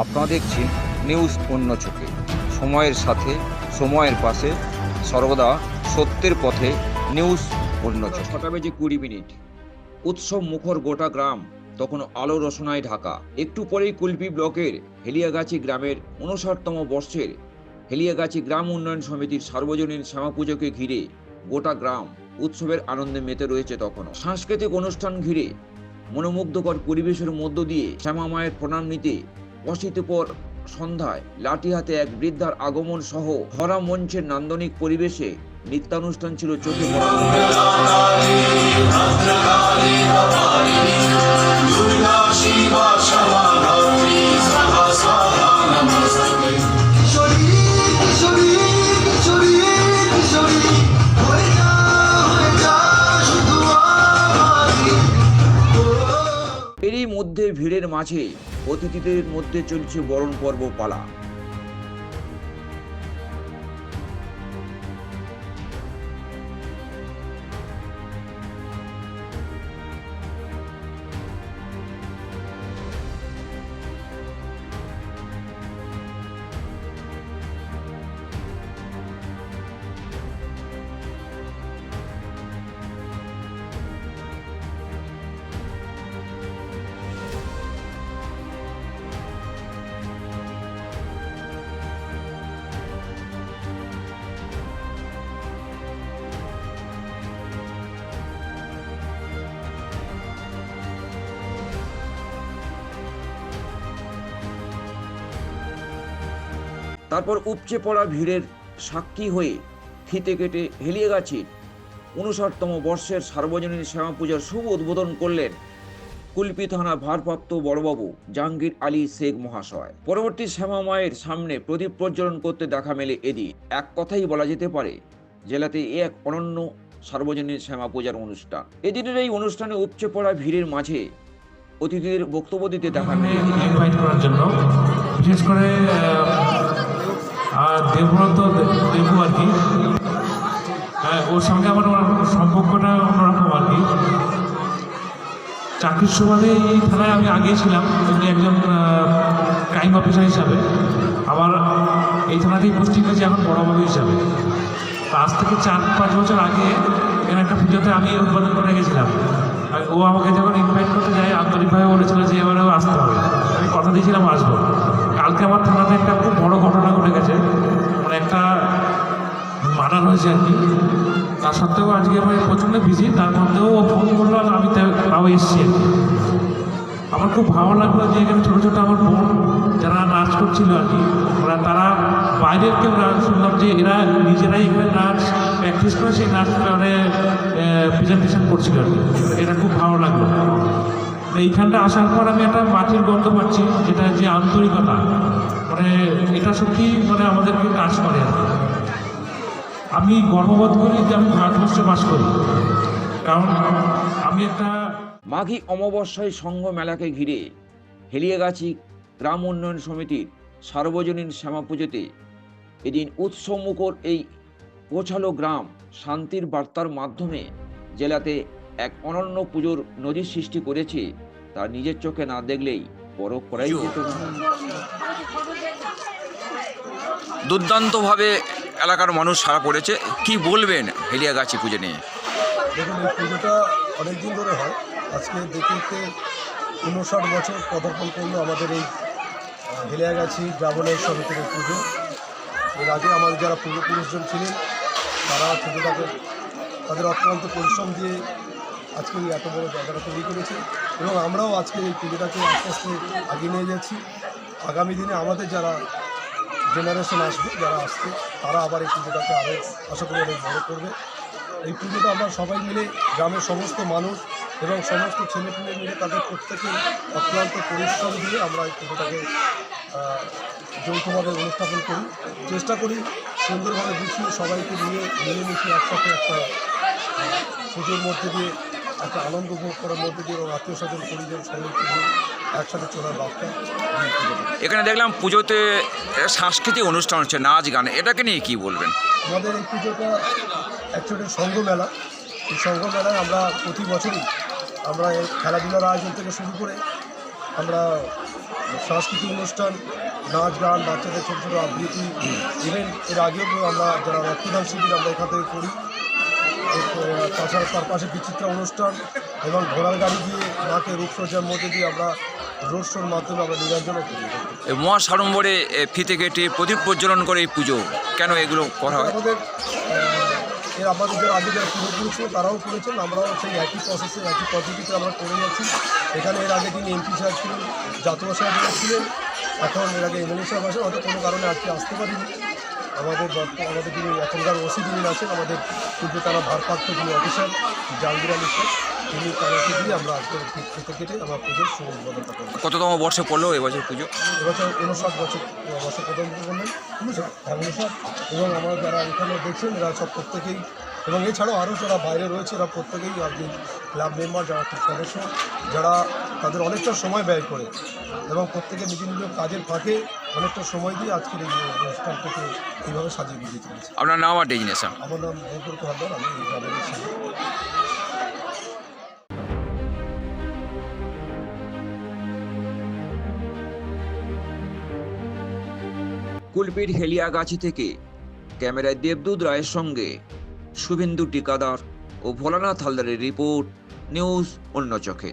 আপনারা দেখছেন নিউজ অন্য চোখে। সময়ের সাথে, সময়ের পাশে সর্বদা সত্যের পথে নিউজ অন্য চোখে। ছটা বেজে কুড়ি মিনিট। উৎসব মুখর গোটা গ্রাম, তখন আলো রসনায় ঢাকা। একটু পরেই কুলপি ব্লকের হেলিয়াগাছি গ্রামের উনষাটতম বর্ষের হেলিয়াগাছি গ্রাম উন্নয়ন সমিতির সার্বজনীন শ্যামা পুজোকে ঘিরে গোটা গ্রাম উৎসবের আনন্দে মেতে রয়েছে তখনও। সাংস্কৃতিক অনুষ্ঠান ঘিরে মনোমুগ্ধকর পরিবেশের মধ্য দিয়ে শ্যামা মায়ের প্রণাম নিতে অশীতপর সন্ধ্যায় লাঠি হাতে এক বৃদ্ধার আগমন সহ হরা মঞ্চের নান্দনিক পরিবেশে নৃত্যানুষ্ঠান ছিল চোখে পড়া। ভিড়ের মাঝে অতিথিদের মধ্যে চলছে বরণ পর্ব পালা তারপর উপচে পড়া ভিড়ের সাক্ষী হয়ে ফিতে কেটে হেলিয়াগাছির উনষাটতম বর্ষের সার্বজনীন শ্যামা পূজার শুভ উদ্বোধন করলেন কুলপি থানা ভারপ্রাপ্ত বড়বাবু জাহাঙ্গীর আলী শেখ মহাশয়। পরবর্তী শ্যামা মায়ের সামনে প্রদীপ প্রজ্বলন করতে দেখা মেলে এদিন এক কথাই বলা যেতে পারে, জেলাতে এ এক অনন্য সার্বজনীন শ্যামা পূজার অনুষ্ঠান। এদিনের এই অনুষ্ঠানে উপচে পড়া ভিড়ের মাঝে অতিথিদের বক্তব্য দিতে দেখা মেলে করার জন্য, বিশেষ করে আর দেবব্রত দেবু আর কি। হ্যাঁ, ওর সঙ্গে আমার সম্পর্কটা অন্যরকম আর কি। চাকরির সুবাদে এই থানায় আমি আগে ছিলাম উনি একজন ক্রাইম অফিসার হিসাবে। আবার এই থানাতেই পোস্টিং হয়েছে এখন বড়বাবু হিসাবে। আজ থেকে চার পাঁচ বছর আগে এখানে একটা পুজোতে আমি উদ্বোধন করে গেছিলাম। ও আমাকে যখন ইনভাইট করতে যায় আন্তরিকভাবে বলেছিল যে এবারেও আসতে হবে। আমি কথা দিয়েছিলাম আসব। কালকে আমার থানাতে একটা খুব বড় ঘটনা ঘটে গেছে। মানে একটা মার্ডার হয়েছে আর কি। তা সত্ত্বেও আজকে আমি প্রচণ্ড বিজি তার মধ্যেও ফোন করল আর আমি তাও এসছি আর কি। আমার খুব ভালো লাগল যে এখানে ছোটো ছোটো আমার বোন যারা নাচ করছিল আর কি, ওরা তারা বাইরের কেউ নাচ, শুনলাম যে এরা নিজেরাই এখানে নাচ প্র্যাকটিস করে সেই নাচ মানে প্রেজেন্টেশন করছিল আর কি। এটা খুব ভালো লাগল। এইখানটা আসার পর আমি একটা মাটির গন্ধ পাচ্ছি যেটা যে আন্তরিকতা। মানে এটা সত্যি মানে আমাদেরকে কাজ করে আর আমি গর্ববোধ করি যে আমি ভারতবর্ষে বাস করি। কারণ আমি একটা মাঘী অমাবস্যায় সংঘ মেলাকে ঘিরে হেলিয়াগাছি গ্রাম উন্নয়ন সমিতির সার্বজনীন শ্যামা পুজোতে এদিন উৎসবমুখর এই গোছালো গ্রাম শান্তির বার্তার মাধ্যমে জেলাতে এক অনন্য পুজোর নজির সৃষ্টি করেছে। তার নিজের চোখে না দেখলেই বড় করাই যেত না। দুর্দান্তভাবে এলাকার মানুষ সারা পড়েছে। কি বলবেন হেলিয়াগাছি পুজো নিয়ে? দেখুন এই পুজোটা অনেক দিন ধরে হয়। আজকে দেখতে উনষাট বছর পদার্পণ করল আমাদের এই হেলিয়াগাছি গ্রামীণ সমিতির পুজো। এর আগে আমাদের যারা পূর্বপুরুষজন ছিলেন তারা পুজোটাকে তাদের অক্লান্ত পরিশ্রম দিয়ে আজকে এই এত বড় জায়গাটা তৈরি করেছে এবং আমরাও আজকে এই পুজোটাকে আস্তে আস্তে এগিয়ে নিয়ে যাচ্ছি। আগামী দিনে আমাদের যারা জেনারেশন আসবে, যারা আসছে, তারা আবার এই পুজোটাকে আরও আশা করি অনেক বড় করবে। এই পুজোটা আমরা সবাই মিলে, গ্রামের সমস্ত মানুষ এবং সমস্ত ছেলেপুলে মিলে তাদের প্রত্যেকের অক্লান্ত পরিশ্রম দিয়ে আমরা এই পুজোটাকে যৌথভাবে অনুষ্ঠাপন করি। চেষ্টা করি সুন্দরভাবে গুছিয়ে সবাইকে নিয়ে মিলেমিশে একসাথে একটা পুজোর মধ্যে দিয়ে একটা আনন্দ উপভোগ করার মধ্যে দিয়ে এবং আত্মীয় স্বজন পরিজন সবাইকে নিয়ে একসাথে চলার বার্তা এখানে দেখলাম পুজোতে সাংস্কৃতিক অনুষ্ঠান হচ্ছে নাচ গান। এটাকে নিয়ে কি বলবেন? আমাদের এই পুজোটা অ্যাকচুয়ালি সংঘ মেলা এই সংঘ মেলায় আমরা প্রতি বছরই আমরা এই খেলাধুলার আয়োজন থেকে শুরু করে আমরা সাংস্কৃতিক অনুষ্ঠান নাচ গান বাচ্চাদের ছোটো ছোটো আবৃত্তি ইভেন এর আগেও আমরা যারা রক্তদান শিবির আমরা এখান থেকে করি। তাছাড়া তার পাশে বিচিত্রা অনুষ্ঠান এবং ঘোড়ার গাড়ি দিয়ে মাকে রূপসজ্জার মধ্যে দিয়ে আমরা রোড শোর মাধ্যমে আমরা নিরঞ্জনও করি এই মহাসাড়ম্বরে ফিতে কেটে প্রদীপ প্রজ্বলন করে এই পুজো কেন এগুলো করা হয়? আমাদের এর আমাদের যারা আগে যারা পূর্বপুরুষ ছিল তারাও করেছেন আমরাও সেই একই প্রসেসে একই পদ্ধতিতে আমরা করে যাচ্ছি। এখানে এর আগে তিনি এমপি সাহেব ছিলেন জাতীয় সাহেব ছিলেন এখন এর আগে এমএলএ সাহেব আসেন হয়তো কোনো কারণে আজকে আসতে পারিনি। আমাদের আমাদের যিনি এখনকার ওসি যিনি আছেন আমাদের পূর্বে তারা ভারপ্রাপ্ত যিনি অফিসার জাহাঙ্গীর আলী শেখ তিনি তাদেরকে দিয়ে আমরা আজকে খেতে কেটে আমরা পুজোর শুভ উদ্বোধনটা করব। কততম বর্ষে পড়ল এবছর পুজো? এবছর উনষাট বছর বছর বললেন উনষাট হ্যাঁ উনষাট। এবং আমরা যারা এখানে দেখছেন এরা সব প্রত্যেকেই এবং এছাড়াও আরও যারা বাইরে রয়েছে এরা প্রত্যেকেই কি ক্লাব মেম্বার যারা সদস্য যারা তাদের অনেকটা সময় ব্যয় করে এবং প্রত্যেকে নিজ নিজ কাজের ফাঁকে অনেকটা সময় দিয়ে আজকের এই অনুষ্ঠানটাকে এইভাবে সাজিয়ে দিয়ে চলেছে আপনার নাম আর ডেজিনেশন আমার নাম বকুর হালদার আমি এই গ্রামের কুলপির হেলিয়াগাছি থেকে ক্যামেরায় দেবদূত রায়ের সঙ্গে শুভেন্দু টিকাদার ও ভোলানাথ হালদারের রিপোর্ট নিউজ অন্য চোখে।